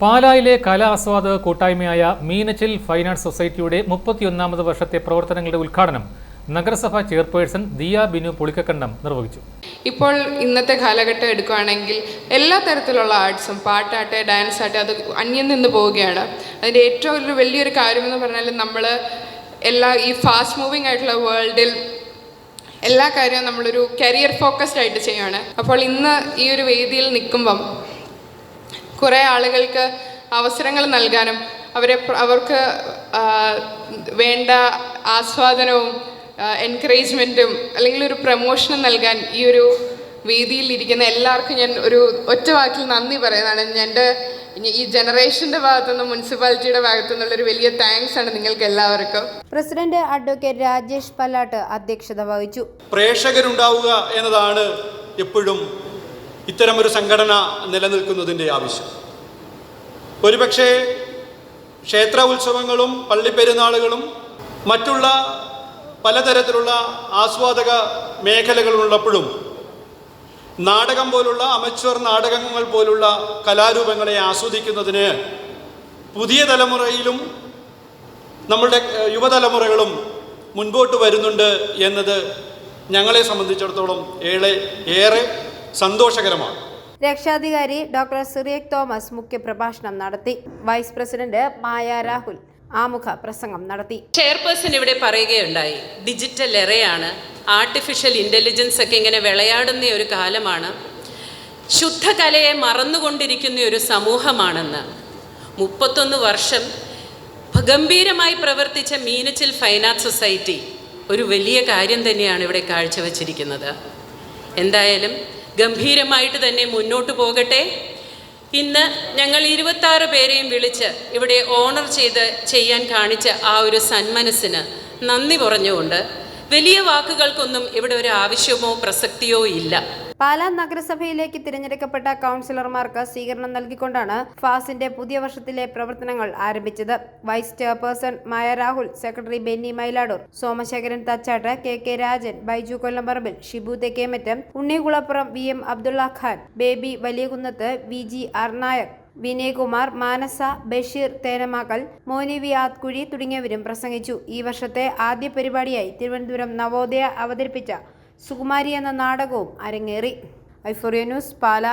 പാലായിലെ കലാസ്വാദക കൂട്ടായ്മയായ Meenachil fine arts സൊസൈറ്റിയുടെ മുപ്പത്തിയൊന്നാമത് വർഷത്തെ പ്രവർത്തനങ്ങളുടെ ഉദ്ഘാടനം നഗരസഭാ ചെയർപേഴ്സൺ ദിയ ബിനു പുളിക്കക്കണ്ടം നിർവഹിച്ചു. ഇപ്പോൾ ഇന്നത്തെ കാലഘട്ടം എടുക്കുകയാണെങ്കിൽ എല്ലാ തരത്തിലുള്ള ആർട്സും പാട്ടാട്ടെ ഡാൻസ് ആട്ടെ അത് അന്യം നിന്ന് പോവുകയാണ്. അതിന്റെ ഏറ്റവും ഒരു വലിയൊരു കാര്യമെന്ന് പറഞ്ഞാൽ നമ്മൾ എല്ലാ ഈ ഫാസ്റ്റ് മൂവിങ് ആയിട്ടുള്ള വേൾഡിൽ എല്ലാ കാര്യവും നമ്മളൊരു കരിയർ ഫോക്കസ്ഡ് ആയിട്ട് ചെയ്യുകയാണ് അപ്പോൾ ഇന്ന് ഈ ഒരു വേദിയിൽ നിൽക്കുമ്പം കുറേ ആളുകൾക്ക് അവസരങ്ങൾ നൽകാനും അവരെ അവർക്ക് വേണ്ട ആസ്വാദനവും എൻകറേജ്മെന്റും അല്ലെങ്കിൽ ഒരു പ്രമോഷനും നൽകാൻ ഈ ഒരു വേദിയിൽ ഇരിക്കുന്ന എല്ലാവർക്കും ഞാൻ ഒരു ഒറ്റ വാക്കിൽ നന്ദി പറയുന്നതാണ്. എന്റെ ഈ ജനറേഷന്റെ ഭാഗത്തുനിന്നും മുനിസിപ്പാലിറ്റിയുടെ ഭാഗത്തു നിന്നുള്ളൊരു വലിയ താങ്ക്സ് ആണ് നിങ്ങൾക്ക് എല്ലാവർക്കും. പ്രസിഡന്റ് അഡ്വക്കേറ്റ് രാജേഷ് പല്ലാട്ട് അധ്യക്ഷത വഹിച്ചു. പ്രേക്ഷകരുണ്ടാവുക എന്നതാണ് എപ്പോഴും ഇത്തരമൊരു സംഘടന നിലനിൽക്കുന്നതിന്റെ ആവശ്യം. ഒരുപക്ഷേ ക്ഷേത്ര ഉത്സവങ്ങളും പള്ളിപ്പെരുന്നാളുകളും മറ്റുള്ള പലതരത്തിലുള്ള ആസ്വാദക മേഖലകളുള്ളപ്പോഴും നാടകം പോലുള്ള അമച്വർ നാടകങ്ങൾ പോലുള്ള കലാരൂപങ്ങളെ ആസ്വദിക്കുന്നതിന് പുതിയ തലമുറയിലും നമ്മളുടെ യുവതലമുറകളും മുൻപോട്ട് വരുന്നുണ്ട് എന്നത് ഞങ്ങളെ സംബന്ധിച്ചിടത്തോളം ഏറെ ഏറെ സന്തോഷകരമാണ്. രക്ഷാധികാരി ഡോക്ടർ സിറിയക് തോമസ് മുഖ്യപ്രഭാഷണം നടത്തി. വൈസ് പ്രസിഡന്റ് മായ രാഹുൽ ആമുഖ പ്രസംഗം നടത്തി. ചെയർപേഴ്സൺ ഇവിടെ പറയുകയുണ്ടായി ഡിജിറ്റൽ എറയാണ് ആർട്ടിഫിഷ്യൽ ഇന്റലിജൻസ് ഒക്കെ ഇങ്ങനെ വിളയാടുന്ന ഒരു കാലമാണ്. ശുദ്ധകലയെ മറന്നുകൊണ്ടിരിക്കുന്ന ഒരു സമൂഹമാണെന്ന്. മുപ്പത്തൊന്ന് വർഷം ഗംഭീരമായി പ്രവർത്തിച്ച മീനച്ചിൽ ഫൈൻ ആർട്ട് സൊസൈറ്റി ഒരു വലിയ കാര്യം തന്നെയാണ് ഇവിടെ കാഴ്ചവെച്ചിരിക്കുന്നത്. എന്തായാലും ഗംഭീരമായിട്ട് തന്നെ മുന്നോട്ട് പോകട്ടെ. ഇന്ന് ഞങ്ങൾ ഇരുപത്താറ് പേരെയും വിളിച്ച് ഇവിടെ ഓണർ ചെയ്ത് ചെയ്യാൻ കാണിച്ച ആ ഒരു സന്മനസ്സിന് നന്ദി പറഞ്ഞുകൊണ്ട് വലിയ വാക്കുകൾക്കൊന്നും ഇവിടെ ഒരു ആവശ്യമോ പ്രസക്തിയോ ഇല്ല. പാലാ നഗരസഭയിലേക്ക് തിരഞ്ഞെടുക്കപ്പെട്ട കൗൺസിലർമാർക്ക് സ്വീകരണം നൽകിക്കൊണ്ടാണ് ഫാസിന്റെ പുതിയ വർഷത്തിലെ പ്രവർത്തനങ്ങൾ ആരംഭിച്ചത്. Vice chairperson Maya Rahul secretary Benny Mailadoor Somasekharan Thachattu K K Rajan Baiju Kollamparambil Shibu Thekkemattam Unnikulappuram V M Abdulla Khan Baby Valiyakunnath V G R Nair Vinayakumar Manasa Basheer Thenamakkal Moni V Athkuzhi തുടങ്ങിയവരും പ്രസംഗിച്ചു. ഈ വർഷത്തെ ആദ്യ പരിപാടിയായി തിരുവനന്തപുരം നവോദയ അവതരിപ്പിച്ച സുകുമാരി എന്ന നാടകവും അരങ്ങേറി. ഐഫോറിയ ന്യൂസ് പാല.